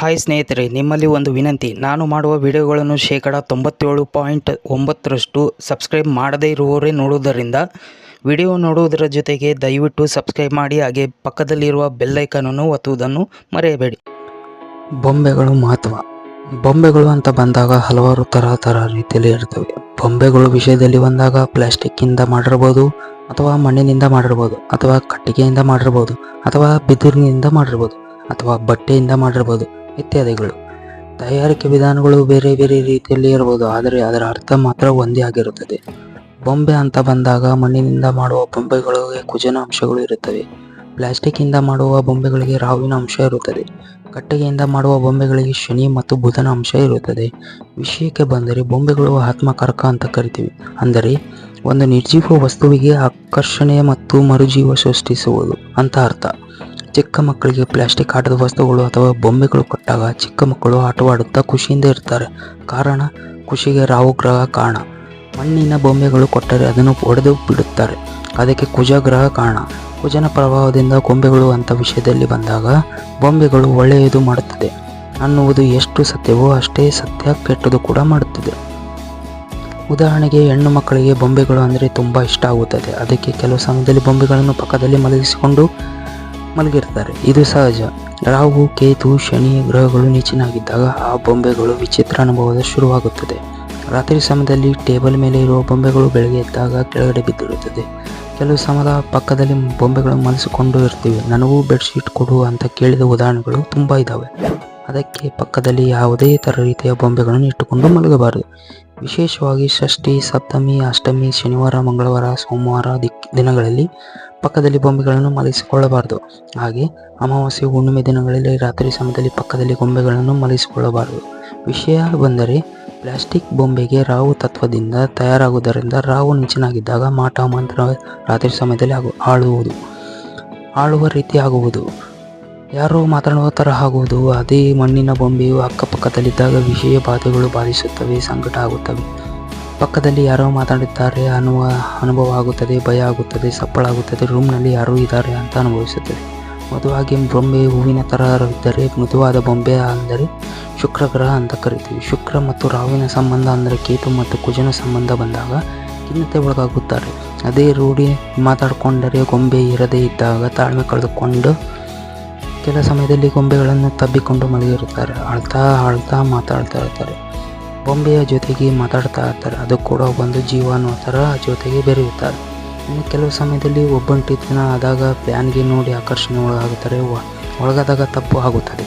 Hi ಸ್ನೇಹಿತರೆ, ನಿಮ್ಮಲ್ಲಿ ಒಂದು ವಿನಂತಿ. ನಾನು ಮಾಡುವ ವಿಡಿಯೋಗಳನ್ನು ಶೇಕಡ ತೊಂಬತ್ತೇಳು ಪಾಯಿಂಟ್ ಒಂಬತ್ತರಷ್ಟು ಸಬ್ಸ್ಕ್ರೈಬ್ ಮಾಡದೇ ಇರುವವರೇ ನೋಡುವುದರಿಂದ ವಿಡಿಯೋ ನೋಡುವುದರ ಜೊತೆಗೆ ದಯವಿಟ್ಟು ಸಬ್ಸ್ಕ್ರೈಬ್ ಮಾಡಿ, ಹಾಗೆ ಪಕ್ಕದಲ್ಲಿರುವ ಬೆಲ್ಲೈಕನನ್ನು ಒತ್ತುವುದನ್ನು ಮರೆಯಬೇಡಿ. ಬೊಂಬೆಗಳು ಮಹತ್ವ. ಬೊಂಬೆಗಳು ಅಂತ ಬಂದಾಗ ಹಲವಾರು ಥರ ಥರ ರೀತಿಯಲ್ಲಿ ಇರ್ತವೆ. ಬೊಂಬೆಗಳು ವಿಷಯದಲ್ಲಿ ಬಂದಾಗ ಪ್ಲಾಸ್ಟಿಕ್ಕಿಂದ ಮಾಡಿರ್ಬೋದು, ಅಥವಾ ಮಣ್ಣಿನಿಂದ ಮಾಡಿರ್ಬೋದು, ಅಥವಾ ಕಟ್ಟಿಗೆಯಿಂದ ಮಾಡಿರ್ಬೋದು, ಅಥವಾ ಬಿದಿರಿನಿಂದ ಮಾಡಿರ್ಬೋದು, ಅಥವಾ ಬಟ್ಟೆಯಿಂದ ಮಾಡಿರ್ಬೋದು. ಇತ್ಯಾದಿಗಳು. ತಯಾರಿಕೆ ವಿಧಾನಗಳು ಬೇರೆ ಬೇರೆ ರೀತಿಯಲ್ಲಿ ಇರಬಹುದು, ಆದರೆ ಅದರ ಅರ್ಥ ಮಾತ್ರ ಒಂದೇ ಆಗಿರುತ್ತದೆ. ಬೊಂಬೆ ಅಂತ ಬಂದಾಗ ಮಣ್ಣಿನಿಂದ ಮಾಡುವ ಬೊಂಬೆಗಳಿಗೆ ಕುಜನ ಅಂಶಗಳು ಇರುತ್ತವೆ. ಪ್ಲಾಸ್ಟಿಕ್ಕಿಂದ ಮಾಡುವ ಬೊಂಬೆಗಳಿಗೆ ರಾವಿನ ಅಂಶ ಇರುತ್ತದೆ. ಕಟ್ಟಿಗೆಯಿಂದ ಮಾಡುವ ಬೊಂಬೆಗಳಿಗೆ ಶನಿ ಮತ್ತು ಬುಧನ ಅಂಶ ಇರುತ್ತದೆ. ವಿಷಯಕ್ಕೆ ಬಂದರೆ ಬೊಂಬೆಗಳು ಆತ್ಮಕಾರಕ ಅಂತ ಕರಿತೀವಿ. ಅಂದರೆ ಒಂದು ನಿರ್ಜೀವ ವಸ್ತುವಿಗೆ ಆಕರ್ಷಣೆ ಮತ್ತು ಮರುಜೀವ ಸೃಷ್ಟಿಸುವುದು ಅಂತ ಅರ್ಥ. ಚಿಕ್ಕ ಮಕ್ಕಳಿಗೆ ಪ್ಲಾಸ್ಟಿಕ್ ಆಟದ ವಸ್ತುಗಳು ಅಥವಾ ಬೊಂಬೆಗಳು ಕೊಟ್ಟಾಗ ಚಿಕ್ಕ ಮಕ್ಕಳು ಆಟವಾಡುತ್ತಾ ಖುಷಿಯಿಂದ ಇರ್ತಾರೆ. ಕಾರಣ, ಖುಷಿಗೆ ರಾಹು ಗ್ರಹ ಕಾರಣ. ಮಣ್ಣಿನ ಬೊಂಬೆಗಳು ಕೊಟ್ಟರೆ ಅದನ್ನು ಒಡೆದು ಬಿಡುತ್ತಾರೆ. ಅದಕ್ಕೆ ಕುಜ ಗ್ರಹ ಕಾರಣ. ಕುಜನ ಪ್ರಭಾವದಿಂದ ಗೊಂಬೆಗಳು ಅಂತ ವಿಷಯದಲ್ಲಿ ಬಂದಾಗ ಬೊಂಬೆಗಳು ಒಳ್ಳೆಯದು ಮಾಡುತ್ತದೆ. ಅನ್ನುವುದು ಎಷ್ಟು ಸತ್ಯವೋ ಅಷ್ಟೇ ಸತ್ಯ, ಕೆಟ್ಟದು ಕೂಡ ಮಾಡುತ್ತದೆ. ಉದಾಹರಣೆಗೆ, ಹೆಣ್ಣು ಮಕ್ಕಳಿಗೆ ಬೊಂಬೆಗಳು ಅಂದರೆ ತುಂಬ ಇಷ್ಟ ಆಗುತ್ತದೆ. ಅದಕ್ಕೆ ಕೆಲವು ಸಮಯದಲ್ಲಿ ಬೊಂಬೆಗಳನ್ನು ಪಕ್ಕದಲ್ಲಿ ಮಲಗಿಸಿಕೊಂಡು ಮಲಗಿರ್ತಾರೆ. ಇದು ಸಹಜ. ರಾಹು, ಕೇತು, ಶನಿ ಗ್ರಹಗಳು ನೀಚಿನಾಗಿದ್ದಾಗ ಆ ಬೊಂಬೆಗಳು ವಿಚಿತ್ರ ಅನುಭವದ ಶುರುವಾಗುತ್ತದೆ. ರಾತ್ರಿ ಸಮಯದಲ್ಲಿ ಟೇಬಲ್ ಮೇಲೆ ಇರುವ ಬೊಂಬೆಗಳು ಬೆಳಗ್ಗೆ ಎದ್ದಾಗ ಕೆಳಗಡೆ ಬಿದ್ದಿರುತ್ತದೆ. ಕೆಲವು ಸಮಯದ ಪಕ್ಕದಲ್ಲಿ ಬೊಂಬೆಗಳು ಮಲಸಿಕೊಂಡು ಇರ್ತೀವಿ ನನಗೂ ಬೆಡ್ಶೀಟ್ ಕೊಡು ಅಂತ ಕೇಳಿದ ಉದಾಹರಣೆಗಳು ತುಂಬ ಇದ್ದಾವೆ ಅದಕ್ಕೆ ಪಕ್ಕದಲ್ಲಿ ಯಾವುದೇ ಥರ ರೀತಿಯ ಬೊಂಬೆಗಳನ್ನು ಇಟ್ಟುಕೊಂಡು ಮಲಗಬಾರದು. ವಿಶೇಷವಾಗಿ ಷಷ್ಠಿ, ಸಪ್ತಮಿ, ಅಷ್ಟಮಿ, ಶನಿವಾರ, ಮಂಗಳವಾರ, ಸೋಮವಾರ ದಿನಗಳಲ್ಲಿ ಪಕ್ಕದಲ್ಲಿ ಬೊಂಬೆಗಳನ್ನು ಮಲಗಿಸಿಕೊಳ್ಳಬಾರದು ಹಾಗೆ ಅಮಾವಾಸ್ಯೆ, ಹುಣ್ಣಿಮೆ ದಿನಗಳಲ್ಲಿ ರಾತ್ರಿ ಸಮಯದಲ್ಲಿ ಪಕ್ಕದಲ್ಲಿ ಗೊಂಬೆಗಳನ್ನು ಮಲಗಿಸಿಕೊಳ್ಳಬಾರದು ವಿಷಯ ಬಂದರೆ, ಪ್ಲಾಸ್ಟಿಕ್ ಬೊಂಬೆಗೆ ರಾವು ತತ್ವದಿಂದ ತಯಾರಾಗುವುದರಿಂದ ರಾವು ನಿಂಚಿನಾಗಿದ್ದಾಗ ಮಾಟ, ಮಂತ್ರ ರಾತ್ರಿ ಸಮಯದಲ್ಲಿ ಆಗು, ಆಳುವುದು, ಆಳುವ ರೀತಿ ಆಗುವುದು. ಯಾರೋ ಮಾತನಾಡುವ ಆಗುವುದು. ಅದೇ ಮಣ್ಣಿನ ಬೊಂಬೆಯು ಅಕ್ಕಪಕ್ಕದಲ್ಲಿದ್ದಾಗ ವಿಷಯ ಬಾಧೆಗಳು ಬಾಧಿಸುತ್ತವೆ, ಸಂಕಟ ಆಗುತ್ತವೆ. ಪಕ್ಕದಲ್ಲಿ ಯಾರೋ ಮಾತಾಡುತ್ತಾರೆ ಅನ್ನುವ ಅನುಭವ ಆಗುತ್ತದೆ, ಭಯ ಆಗುತ್ತದೆ ಸಪ್ಪಳಾಗುತ್ತದೆ ರೂಮ್ನಲ್ಲಿ ಯಾರೋ ಇದ್ದಾರೆ ಅಂತ ಅನುಭವಿಸುತ್ತದೆ. ಮೃದುವಾಗಿ ಬೊಂಬೆ ಹೂವಿನ ಥರ ಇದ್ದರೆ ಮೃದುವಾದ ಬೊಂಬೆ ಅಂದರೆ ಶುಕ್ರ ಗ್ರಹ ಅಂತ ಕರಿತೀವಿ. ಶುಕ್ರ ಮತ್ತು ರಾಹುವಿನ ಸಂಬಂಧ ಅಂದರೆ ಕೇತು ಮತ್ತು ಕುಜನ ಸಂಬಂಧ ಬಂದಾಗ ಖಿನ್ನತೆ ಒಳಗಾಗುತ್ತಾರೆ. ಅದೇ ರೂಢಿ ಮಾತಾಡಿಕೊಂಡರೆ ಗೊಂಬೆ ಇರದೇ ಇದ್ದಾಗ ತಾಳ್ಮೆ ಕಳೆದುಕೊಂಡು ಕೆಲ ಸಮಯದಲ್ಲಿ ಗೊಂಬೆಗಳನ್ನು ತಬ್ಬಿಕೊಂಡು ಮಲಗಿರುತ್ತಾರೆ. ಅಳ್ತಾ ಅಳ್ತಾ ಮಾತಾಡ್ತಾ ಇರ್ತಾರೆ ಗೊಂಬೆಯ ಜೊತೆಗೆ ಮಾತಾಡ್ತಾ ಇರ್ತಾರೆ ಅದು ಕೂಡ ಒಂದು ಜೀವ ಅನ್ನೋ ಥರ ಜೊತೆಗೆ ಬೆರೆಯುತ್ತಾರೆ. ಇನ್ನು ಕೆಲವು ಸಮಯದಲ್ಲಿ ಒಬ್ಬಂಟಿತನ ಆದಾಗ ಫ್ಯಾನ್ಗೆ ನೋಡಿ ಆಕರ್ಷಣೆ ಒಳಗಾಗುತ್ತಾರೆ ಒಳಗಾದಾಗ ತಪ್ಪು ಆಗುತ್ತದೆ.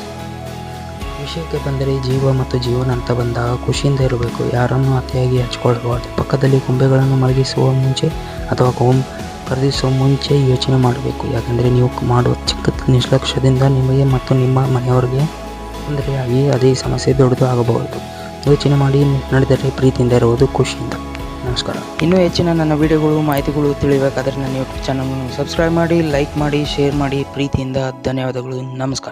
ವಿಷಯಕ್ಕೆ ಬಂದರೆ ಜೀವ ಮತ್ತು ಜೀವನ ಅಂತ ಬಂದಾಗ ಖುಷಿಯಿಂದ ಇರಬೇಕು. ಯಾರನ್ನು ಅತಿಯಾಗಿ ಹಚ್ಕೊಳ್ಬಾರ್ದು. ಪಕ್ಕದಲ್ಲಿ ಗೊಂಬೆಗಳನ್ನು ಮಲಗಿಸುವ ಮುಂಚೆ ಅಥವಾ ಗೋಂ ಖರೀದಿಸುವ ಮುಂಚೆ ಯೋಚನೆ ಮಾಡಬೇಕು. ಯಾಕಂದರೆ ನೀವು ಮಾಡುವ ಚಿಕ್ಕ ನಿರ್ಲಕ್ಷ್ಯದಿಂದ ನಿಮಗೆ ಮತ್ತು ನಿಮ್ಮ ಮನೆಯವರಿಗೆ ತೊಂದರೆಯಾಗಿ ಅದೇ ಸಮಸ್ಯೆ ದೊಡ್ಡದು ಆಗಬಹುದು. ಯೋಚನೆ ಮಾಡಿ ನಡೆದರೆ ಪ್ರೀತಿಯಿಂದ ಇರುವುದು ಖುಷಿಯಿಂದ. ನಮಸ್ಕಾರ. ಇನ್ನೂ ಹೆಚ್ಚಿನ ನನ್ನ ವಿಡಿಯೋಗಳು, ಮಾಹಿತಿಗಳು ತಿಳಿಬೇಕಾದ್ರೆ ನನ್ನ ಯೂಟ್ಯೂಬ್ ಚಾನಲನ್ನು ಸಬ್ಸ್ಕ್ರೈಬ್ ಮಾಡಿ ಲೈಕ್ ಮಾಡಿ ಶೇರ್ ಮಾಡಿ. ಪ್ರೀತಿಯಿಂದ ಧನ್ಯವಾದಗಳು. ನಮಸ್ಕಾರ.